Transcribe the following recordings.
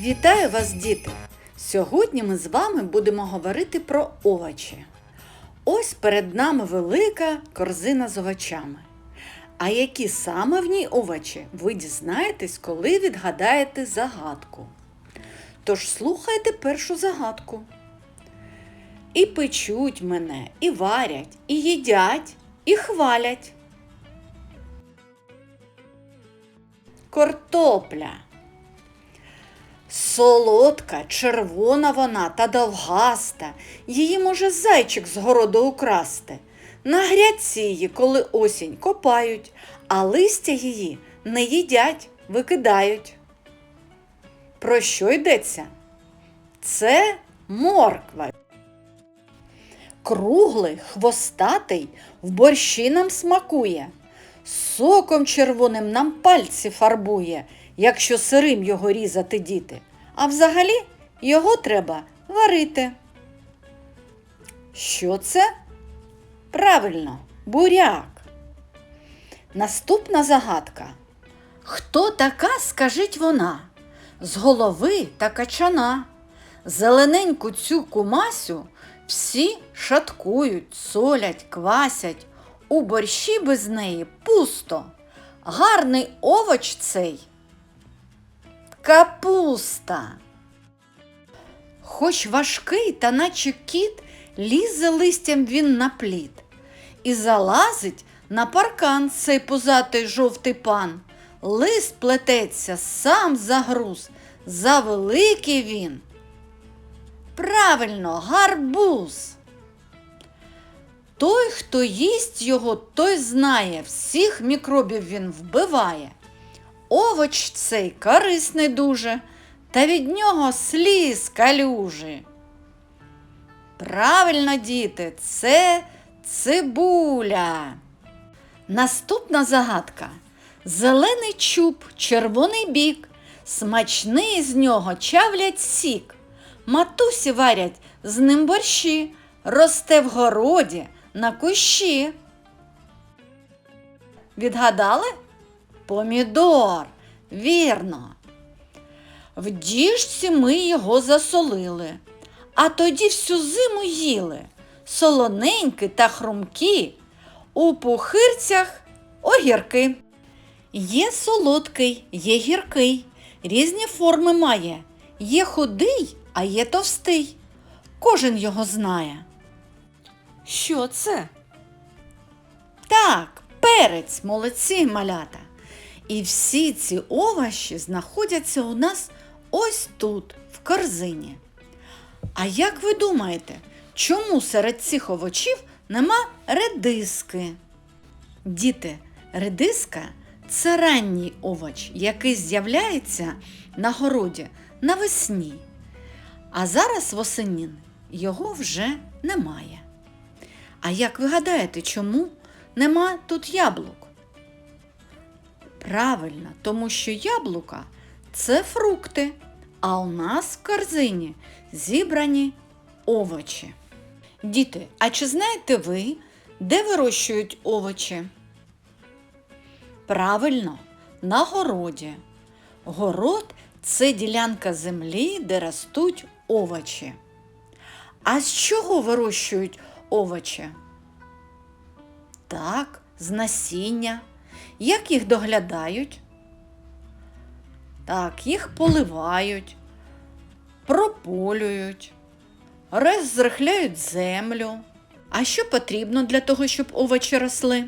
Вітаю вас, діти! Сьогодні ми з вами будемо говорити про овочі. Ось перед нами велика корзина з овочами. А які саме в ній овочі, ви дізнаєтесь, коли відгадаєте загадку. Тож слухайте першу загадку. І печуть мене, і варять, і їдять, і хвалять. Картопля. Солодка, червона вона та довгаста, її може зайчик з городу украсти. На грядці її, коли осінь, копають, а листя її не їдять, викидають. Про що йдеться? Це морква. Круглий, хвостатий, в борщі нам смакує, соком червоним нам пальці фарбує, якщо сирим його різати діти. А взагалі його треба варити. Що це? Правильно, буряк. Наступна загадка. Хто така, скажіть вона? З голови та качана. Зелененьку цю кумасю всі шаткують, солять, квасять. У борщі без неї пусто. Гарний овоч цей. Капуста. Хоч важкий, та наче кіт, лізе листям він на плід. І залазить на паркан цей пузатий жовтий пан. Лист плететься сам загруз, завеликий він. Правильно, гарбуз. Той, хто їсть його, той знає, всіх мікробів він вбиває. Овоч цей корисний дуже, та від нього сліз калюжі. Правильно, діти, це цибуля. Наступна загадка. Зелений чуб, червоний бік, смачний з нього чавлять сік. Матусі варять з ним борщі, росте в городі на кущі. Відгадали? Помідор, вірно. В діжці ми його засолили, а тоді всю зиму їли. Солоненькі та хрумкі, у пухирцях огірки. Є солодкий, є гіркий, різні форми має. Є худий, а є товстий. Кожен його знає. Що це? Так, перець, молодці малята. І всі ці овочі знаходяться у нас ось тут, в корзині. А як ви думаєте, чому серед цих овочів нема редиски? Діти, редиска це ранній овоч, який з'являється на городі навесні. А зараз восені його вже немає. А як ви гадаєте, чому нема тут яблук? Правильно, тому що яблука це фрукти, а у нас в корзині зібрані овочі. Діти, а чи знаєте ви, де вирощують овочі? Правильно, на городі. Город це ділянка землі, де ростуть овочі. А з чого вирощують овочі? Так, з насіння. Як їх доглядають? Так, їх поливають, прополюють, розрихляють землю. А що потрібно для того, щоб овочі росли?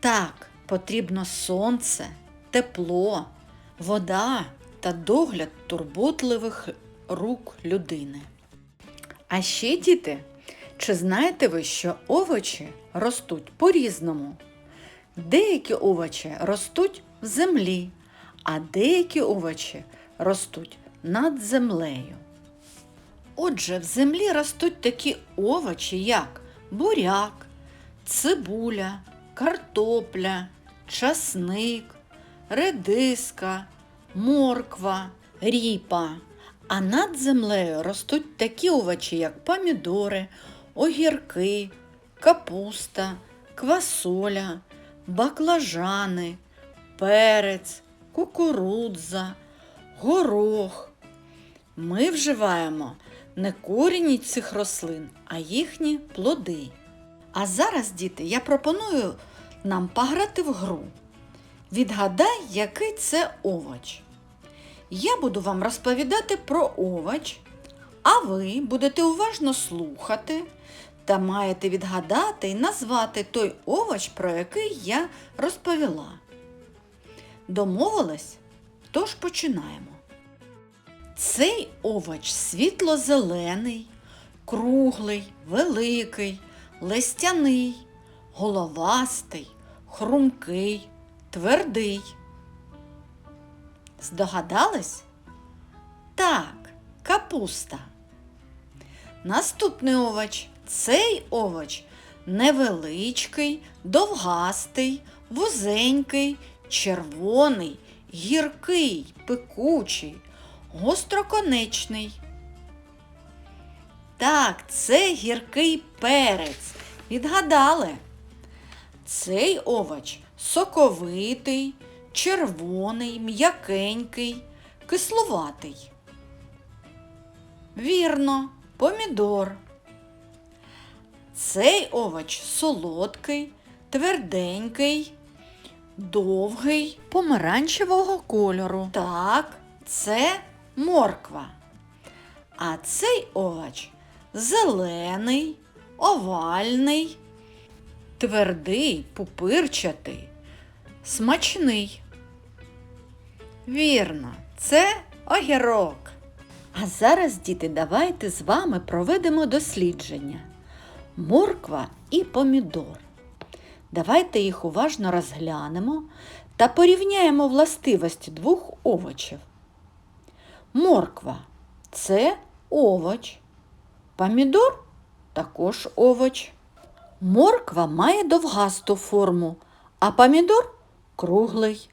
Так, потрібно сонце, тепло, вода та догляд турботливих рук людини. А ще, діти, чи знаєте ви, що овочі ростуть по-різному? Деякі овочі ростуть в землі, а деякі овочі ростуть над землею. Отже, в землі ростуть такі овочі, як буряк, цибуля, картопля, часник, редиска, морква, ріпа. А над землею ростуть такі овочі, як помідори, огірки, капуста, квасоля, баклажани, перець, кукурудза, горох. Ми вживаємо не корінь цих рослин, а їхні плоди. А зараз, діти, я пропоную нам пограти в гру. Відгадай, який це овоч. Я буду вам розповідати про овоч, а ви будете уважно слухати та маєте відгадати і назвати той овоч, про який я розповіла. Домовились? Тож починаємо. Цей овоч світло-зелений, круглий, великий, листяний, головастий, хрумкий, твердий. Здогадались? Так, капуста. Наступний овоч. Цей овоч невеличкий, довгастий, вузенький, червоний, гіркий, пекучий, гостроконечний. Так, це гіркий перець. Відгадали? Цей овоч соковитий, червоний, м'якенький, кислуватий. Вірно, помідор. Цей овоч солодкий, тверденький, довгий, помаранчевого кольору. Так, це морква. А цей овоч зелений, овальний, твердий, пупирчатий, смачний. Вірно, це огірок. А зараз, діти, давайте з вами проведемо дослідження. Морква і помідор. Давайте їх уважно розглянемо та порівняємо властивості двох овочів. Морква це овоч. Помідор також овоч. Морква має довгасту форму, а помідор круглий.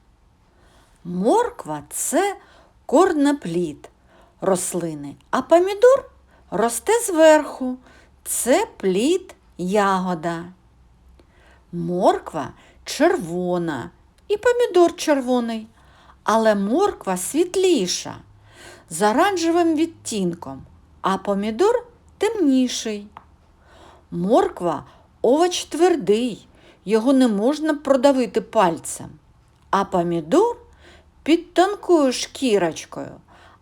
Морква це корнеплід рослини, а помідор росте зверху. Це плід ягода. Морква червона і помідор червоний, але морква світліша, з оранжевим відтінком, а помідор темніший. Морква овоч твердий, його не можна продавити пальцем, а помідор під тонкою шкірочкою,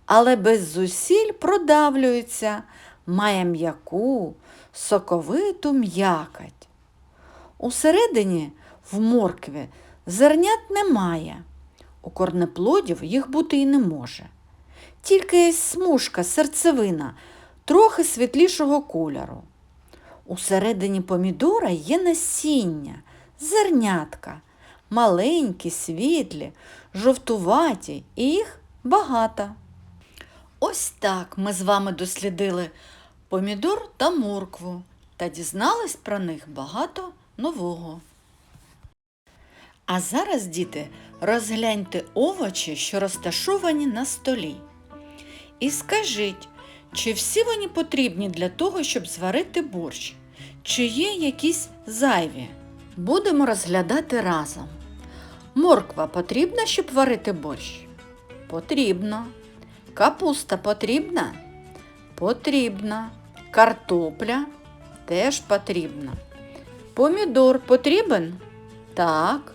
але без зусиль продавлюється, має м'яку, соковиту м'якоть. Усередині в моркві зернят немає. У корнеплодів їх бути і не може. Тільки є смужка, серцевина, трохи світлішого кольору. Усередині помідора є насіння, зернятка, маленькі, світлі, жовтуваті, і їх багато. Ось так ми з вами дослідили помідор та моркву та дізнались про них багато нового. А зараз, діти, розгляньте овочі, що розташовані на столі. І скажіть, чи всі вони потрібні для того, щоб зварити борщ, чи є якісь зайві? Будемо розглядати разом. Морква потрібна, щоб варити борщ? Потрібно. Капуста потрібна? Потрібна. Картопля теж потрібна. Помідор потрібен? Так.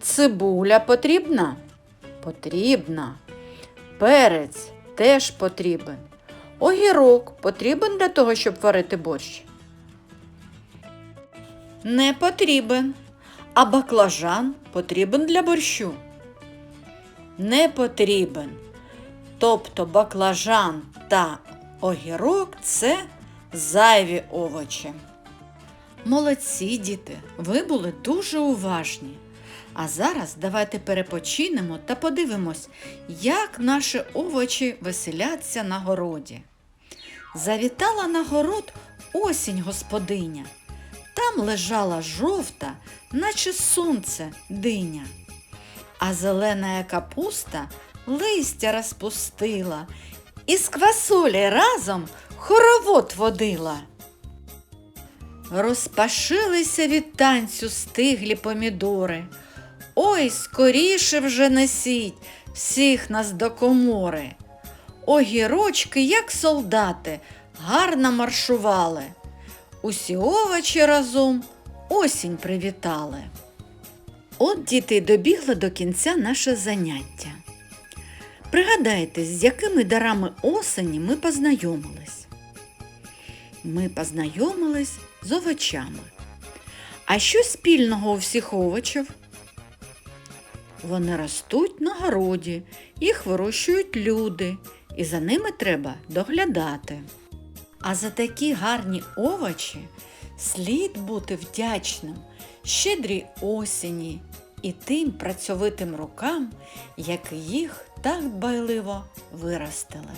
Цибуля потрібна? Потрібна. Перець теж потрібен. Огірок потрібен для того, щоб варити борщ? Не потрібен. А баклажан потрібен для борщу? Не потрібен. Тобто баклажан та огірок це зайві овочі. Молодці, діти, ви були дуже уважні. А зараз давайте перепочинемо та подивимось, як наші овочі веселяться на городі. Завітала на город осінь господиня. Там лежала жовта, наче сонце диня. А зелена капуста листя розпустила і з квасолі разом хоровод водила. Розпашилися від танцю стиглі помідори. Ой, скоріше вже несіть, всіх нас до комори. Огірочки, як солдати, гарно маршували. Усі овочі разом осінь привітали. От діти добігли до кінця наше заняття. Пригадайте, з якими дарами осені ми познайомились. Ми познайомились з овочами. А що спільного у всіх овочів? Вони ростуть на городі, їх вирощують люди, і за ними треба доглядати. А за такі гарні овочі слід бути вдячним щедрій осені і тим працьовитим рукам, які їх так дбайливо виростили.